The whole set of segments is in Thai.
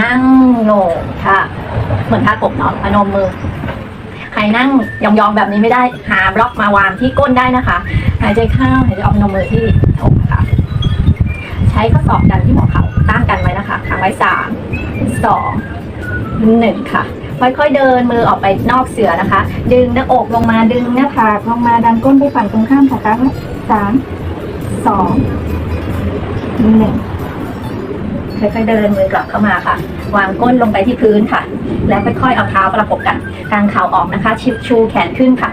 นั่งโหนกค่ะ เหมือนท่ากบเนาะพนมมือ ใครนั่งยองๆแบบนี้ไม่ได้ หาบล็อกมาวางที่ก้นได้นะคะ หายใจเข้าหายใจออกพนมมือที่อกค่ะ ใช้ข้อศอกดันที่หัวเข่าตั้งกันไว้นะคะค้างไว้สามสองหนึ่งค่ะ ค่อยๆเดินมือออกไปนอกเสือนะคะ ดึงหน้าอกลงมาดึงหน้าผากลงมาดันก้นไปฝั่งตรงข้ามค่ะครั้งละสามสองหนึ่ง ค่อยๆเดินมือกลับเข้ามาค่ะ วางก้นลงไปที่พื้นค่ะ แล้วค่อยๆเอาเท้าประกบกันกางเข่าออกนะคะ ชิดชูแขนขึ้นค่ะ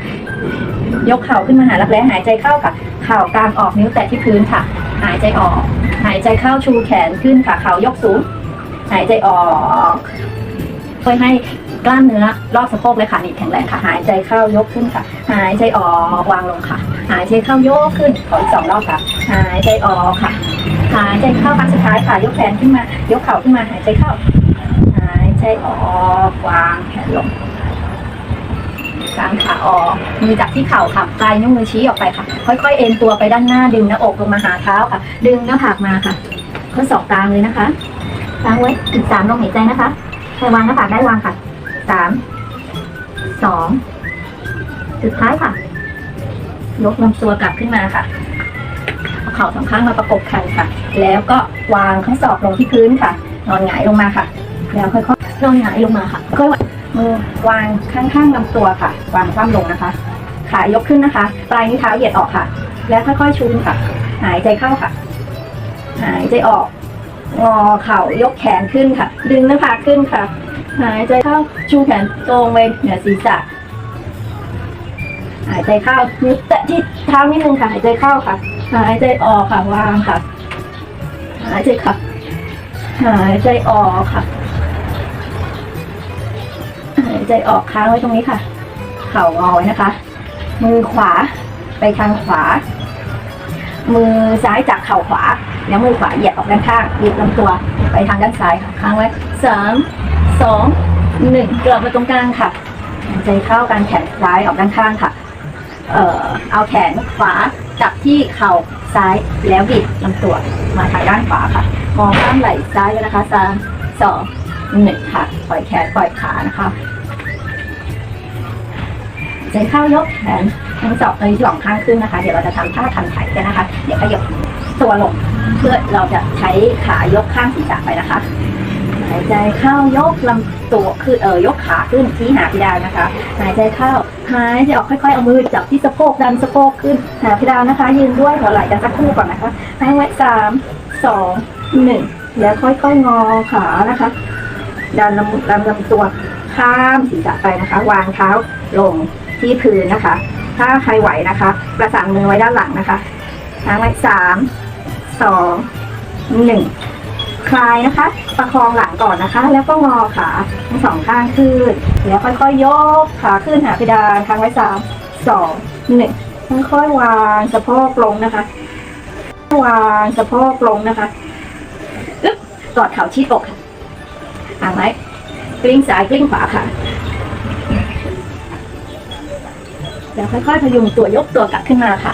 ยกเข่าขึ้นมาหารักแร้หายใจเข้าค่ะ เข่ากางออกนิ้วแตะที่พื้นค่ะ หายใจออก หายใจเข้าชูแขนขึ้นค่ะ เข่ายกสูง หายใจออกช่วยให้กล้ามเนื้อรอบสะโพกเลยค่ะนี่แข็งแรงค่ะ หายใจเข้ายกขึ้นค่ะ หายใจออกวางลงค่ะ หายใจเข้ายกขึ้นขออีกสองรอบค่ะ หายใจออกค่ะ หายใจเข้าครั้งสุดท้ายค่ะ ยกแขนขึ้นมา ยกเข่าขึ้นมา หายใจเข้า หายใจออกวางแขนลงกางขาออกมือจับที่เข่าค่ะปลายนิ้วมือชี้ออกไปค่ะ ค่อยๆ เอ็นตัวไปด้านหน้าดึงหน้าอกลงมาหาเท้าค่ะ ดึงหน้าผากมาค่ะข้อศอกกลางเลยนะคะกลางไว้ถึงสามลมหายใจนะคะใครวางหน้าผากได้วางค่ะสามสองสุดท้ายค่ะ ยกลำตัวกลับขึ้นมาค่ะ เข่าสองข้างมาประกบกันค่ะ แล้วก็วางข้อศอกลงที่พื้นค่ะ นอนหงายลงมาค่ะ แล้วค่อยๆนอนหงายลงมาค่ะค่อยมือวางข้างๆลำตัวค่ะ วางคว่ำลงนะคะ ขายกขึ้นนะคะ ปลายนิ้วเท้าเหยียดออกค่ะ แล้วค่อยๆชูค่ะ หายใจเข้าค่ะ หายใจออก งอเข่ายกแขนขึ้นค่ะ ดึงหน้าผากขึ้นค่ะ หายใจเข้าชูแขนตรงไปเหนือศีรษะ หายใจเข้านิ้วแตะที่เท้านิดนึงค่ะ หายใจเข้าค่ะ หายใจออกค่ะ วางค่ะ หายใจค่ะ หายใจออกค่ะ หายใจออกค้างไว้ตรงนี้ค่ะ เข่างอไว้นะคะ มือขวาไปทางขวา มือซ้ายจากเข่าขวา แล้วมือขวาเหยียดออกด้านข้างบีบลำตัวไปทางด้านซ้ายค่ะค้างไว้สามสองหนึ่งกลับมาตรงกลางค่ะหายใจเข้าการแขนซ้ายออกด้านข้างค่ะ เอ่อเอาแขนขวาจับที่เข่าซ้ายแล้วบิดลำตัวมาทางด้านขวาค่ะ มองข้ามไหล่ซ้ายเลยนะคะสามสองหนึ่งค่ะ ปล่อยแขนปล่อยขานะคะใจเข้ายกแขนทั้งสองเลยสองข้างขึ้นนะคะ เดี๋ยวเราจะทำท่าทันไถกันนะคะ เดี๋ยวขยับตัวลงเพื่อเราจะใช้ขายกข้างศีรษะไปนะคะายใจเข้ายกลำตัวคือเออยกขาขึ้นที่หาพิดานนะคะ หายใจเข้าหายใจออกค่อยๆเอามือจับที่สะโพกดันสะโพกขึ้นหาพิดานนะคะ ยืนด้วยหัวไหล่กันสักครู่ก่อนนะคะให้ไว้สามสองหนึ่งแล้วค่อยๆงอขานะคะ ดันลำดันลำตัวข้ามศีรษะไปนะคะ วางเท้าลงที่พื้นนะคะ ถ้าใครไหวนะคะ ประสานมือไว้ด้านหลังนะคะทางไว้สามสองหนึ่ง คลายนะคะ ประคองหลังก่อนนะคะ แล้วก็งอขาทั้งสองข้างขึ้น แล้วค่อยๆยกขาขึ้นหาเพดานค้างไว้สามสองหนึ่งค่อยๆวางสะโพกลงนะคะ วางสะโพกลงนะคะอึ๊บกอดเข่าชิดอกค่ะอ่างไว้กลิ้งซ้ายกลิ้งขวาค่ะแล้วค่อยๆพยุงตัวยกตัวกลับขึ้นมาค่ะ